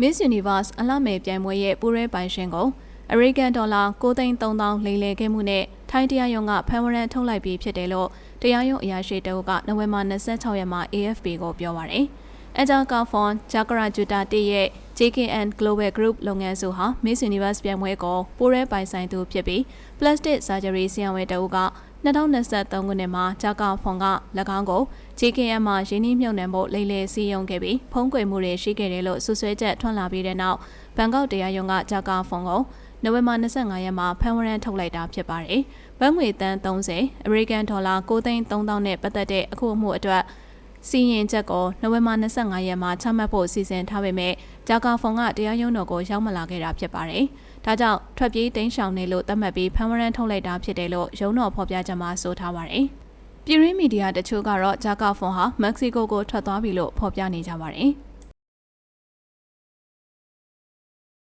Miss Universe အလှမယ်ပြိုင်ပွဲရဲ့ပူရဲပိုင်ရှင်ကိုအမေရိကန်ဒေါ်လာ9,300လိမ်လည်ခဲ့မှုနဲ့ထိုင်းတရားရုံးကဖမ်းဝရမ်းထုတ်လိုက်ပြီးဖြစ်တယ်လို့တရားရုံးအရာရှိတအုပ်ကနိုဝင်ဘာ26ရက်မှာ AFP ကိုပြောပါရယ်။အဂျာကာဖွန်ဂျာကရာဂျူတာတီရဲ့ JKN Global Group လုပ်ငန်းစုဟာ Miss Universe ပြိုင်ပွဲကိုပူရဲပိုင်ဆိုင်သူဖြစ်ပြီး Plastic Surgery ဆရာဝန်တအုပ်က 2023ခုနှစ်မှာဂျာကာဖွန်က၎င်းကို JKN မှာရင်းနှီးမြှုပ်နှံဖို့လိမ့်လေစီယုံခဲ့ပြီးဖုံးကွယ်မှုတွေရှိခဲ့တယ်လို့ဆွဆွဲချက်ထွက်လာပြီးတဲ့နောက်ဘန်ကောက်တရားရုံးကဂျာကာဖွန်ကိုနိုဝင်ဘာ25ရက်မှာဖမ်းဝရမ်းထုတ်လိုက်တာဖြစ်ပါတယ်။ဘတ်ငွေတန်း30အမေရိကန်ဒေါ်လာ9,300နဲ့ပတ်သက်တဲ့အခုအမှုအတွက် စီရင်ချက်ကိုနိုဝင်ဘာ25ရက်မှာချမှတ်ဖို့စီစဉ်ထားပေမဲ့ဂျာကာဖွန်ကတရားရုံးတော်ကိုရောက်မလာခဲ့တာဖြစ်ပါတယ်။ဒါကြောင့်ထွက်ပြေးတိမ်းရှောင်နေလို့သတ်မှတ်ပြီးဖမ်းဝရမ်းထုတ်လိုက်တာဖြစ်တယ်လို့ရုံးတော်ဖော်ပြချက်မှာဆိုထားပါတယ်။ပြည်ရင်းမီဒီယာတချို့ကတော့ဂျာကာဖွန်ဟာမက္ကဆီကိုကိုထွက်သွားပြီလို့ဖော်ပြနေကြပါတယ်။